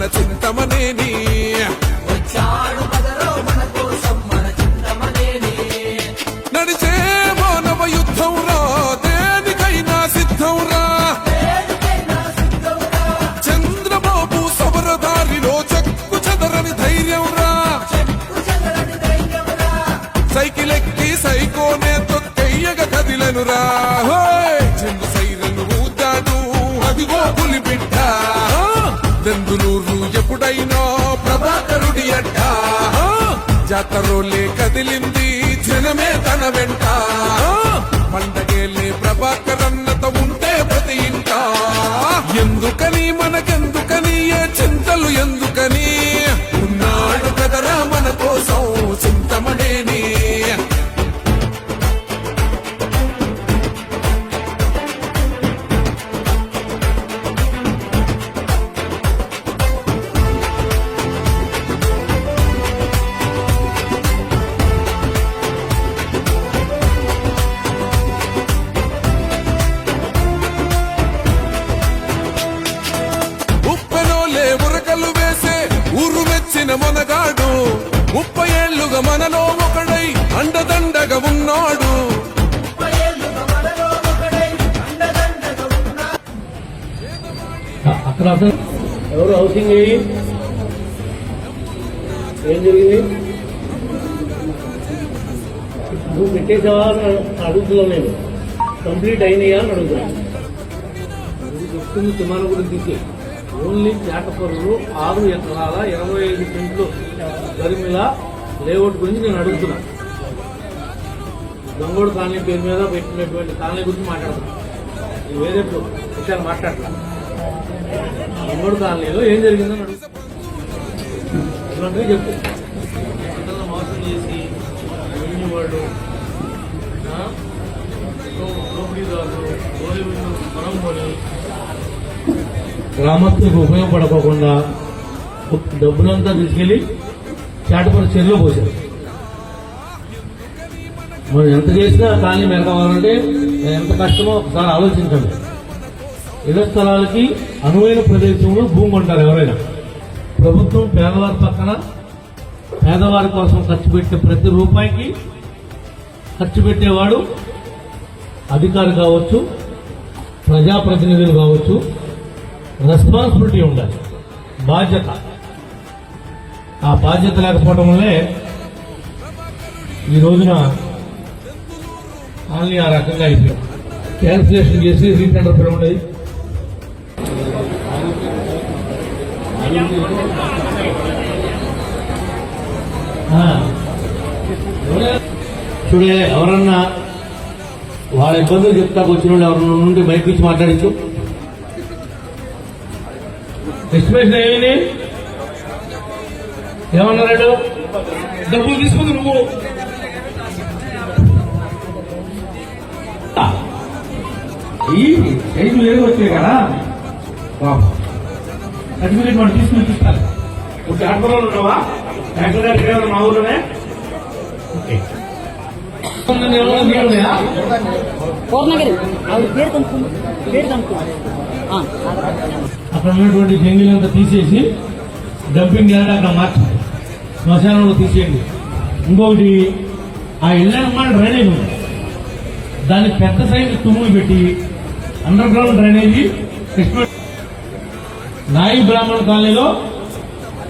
మన చింతమనేని. వచ్చాడు పదలో మన కోసం మన చింతమనేని. నడిచే మానవ యుద్ధం దేనికైనా సిద్ధం చంద్రబాబు సబర దారిలో చెక్కు చెదరని ధైర్యం సైకిల్ ఎక్కి సైకోనే తొక్కయ్యగ కదిలను రా. జాతరోలే కదిలింది జనమే తన వెంట. పండగేలే ప్రభాకరన్నత ఉన్నాడు. ఎవరు హౌసింగ్ ఏం జరిగింది? నువ్వు పెట్టేసావా అని అడుగుతున్నా నేను. కంప్లీట్ అయినాయా అని అడుగుతున్నాను చెప్తుంది తిమాన గురించి ఓన్లీ చేటపరులు ఆరు ఎకరాల ఇరవై ఐదు సెంట్లు గరిమిల లేఅవుట్ గురించి నేను అడుగుతున్నాను గంగోడు కాలనీ పేరు మీద పెట్టినటువంటి కాలనీ గురించి మాట్లాడుతున్నా నేను వేరే విషయాలు మాట్లాడతాను గంగోడు కాలనీలో ఏం జరిగిందని అడుగుతున్నా ఇలాంటివి చెప్పు. ఇతరులను మోసం చేసి వెళ్ళిన వాళ్ళు దోపిడీదారులు కొని. గ్రామస్తులకు ఉపయోగపడకోకుండా డబ్బులంతా తీసుకెళ్ళి చాటపల్లి చెరువులో పోశారు. మనం ఎంత చేసినా కాలనీ మెరగవాలంటే ఎంత కష్టమో ఒకసారి ఆలోచించండి. ఇళ్ళ స్థలాలకి అనువైన ప్రదేశంలో భూమి ఉంటారు ఎవరైనా. ప్రభుత్వం పేదవారి పక్కన పేదవారి కోసం ఖర్చు పెట్టే ప్రతి రూపాయికి ఖర్చు పెట్టేవాడు అధికారి కావచ్చు ప్రజాప్రతినిధులు కావచ్చు రెస్పాన్సిబిలిటీ ఉండాలి. బాధ్యత. ఆ బాధ్యత లేకపోవడం వల్లే ఈ రోజున ఆన్లీ ఆ రకంగా అయిపోయింది. క్యాన్సిలేషన్ చేసి రీటెండర్ పిలవండి. చూడే ఎవరన్నా వాళ్ళ ఇబ్బందులు చెప్తాకు వచ్చిన వాళ్ళు ఎవరన్నా నుండి బయట నుంచి మాట్లాడించు. ఎస్టిమేషన్ ఏమైంది? ఏమన్నాడు డబ్బులు తీసుకుంది నువ్వు. సైజు వేరు వచ్చాయి కదా? సర్టిఫికేట్ మనం తీసుకుని చూస్తారు ఆటలో ఉన్నావా? గారు మా ఊర్లోనే. ఓకే. పూర్ణగిరి అక్కడ ఉన్నటువంటి జంగిలంతా తీసేసి డంపింగ్ యార్డ్ అక్కడ మార్చాలి. శ్మశానంలో తీసేయండి. ఇంకొకటి ఆ ఇళ్ళ డ్రైనేజ్ ఉంది దాన్ని పెద్ద సైజు తుమ్ములు పెట్టి అండర్ గ్రౌండ్ డ్రైనేజీ నాయి బ్రాహ్మణ కాలనీలో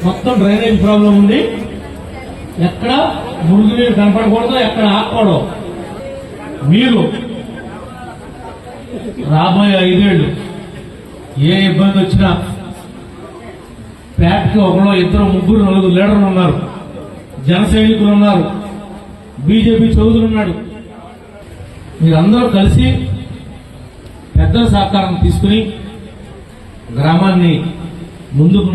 మొత్తం డ్రైనేజ్ ప్రాబ్లం ఉంది. ఎక్కడ మురుగునీరు కనపడకూడదు ఎక్కడ ఆకూడదు మీరు రాబోయే ఐదేళ్ళు ఏ ఇబ్బంది వచ్చినా ప్యాట్కి ఒకడో ఇద్దరు ముగ్గురు నలుగురు లీడర్లు ఉన్నారు జన సైనికులు ఉన్నారు బీజేపీ చౌదరి ఉన్నాడు మీరందరూ కలిసి పెద్దల సహకారం తీసుకుని గ్రామాన్ని ముందుకు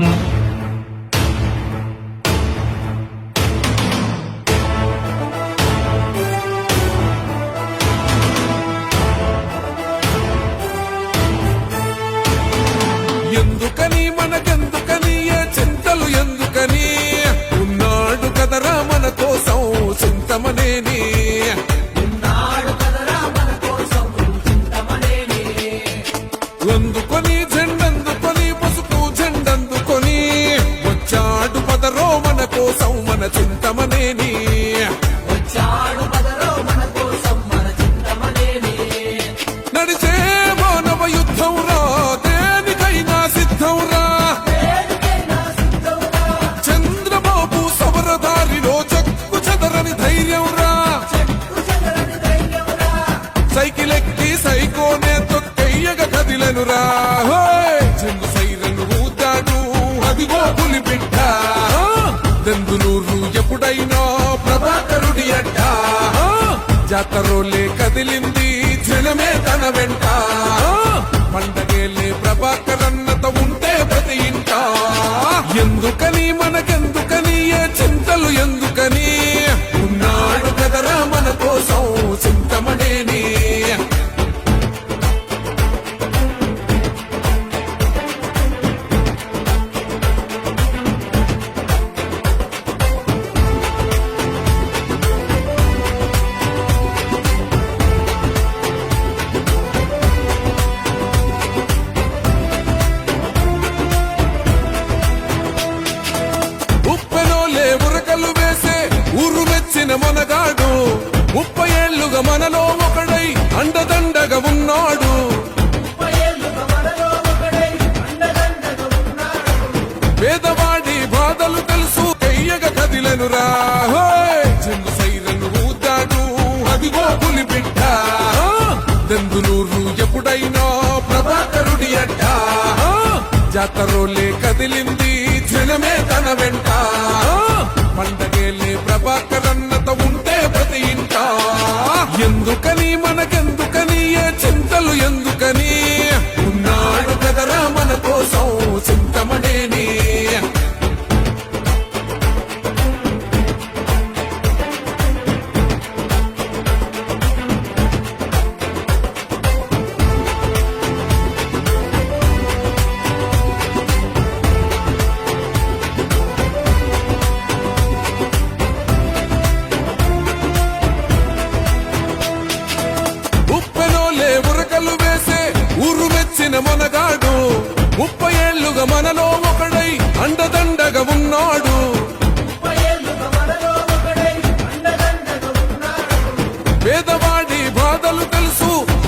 సైకిల్ ఎక్కి సైకోనే తొక్కయ్యగ కదిలను రాజు సైరను ఊతాడు అదిగో పులి బిడ్డ. దెందులూరు ఎప్పుడైనా ప్రభాకరుడి అడ్డ. జాతరోలే కదిలింది జనమే తన వెంట. పండగేలే ప్రభాకరన్నత ఉంటే ప్రతి ఇంట. ఎందుకని మనకెందుకని ఏ చింతలు ఎందుకని? దెందులూరు ఎప్పుడైనా ప్రభాకరుడి అడ్డ. జాతరోలే కదిలింది జనమే తన వెంట. పండగేలే ప్రభాకరన్నత ఉంటే ప్రతి ఇంట. ఎందుకని మనకెందుకని ఏ చింత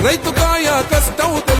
రైతు కాయ కష్టం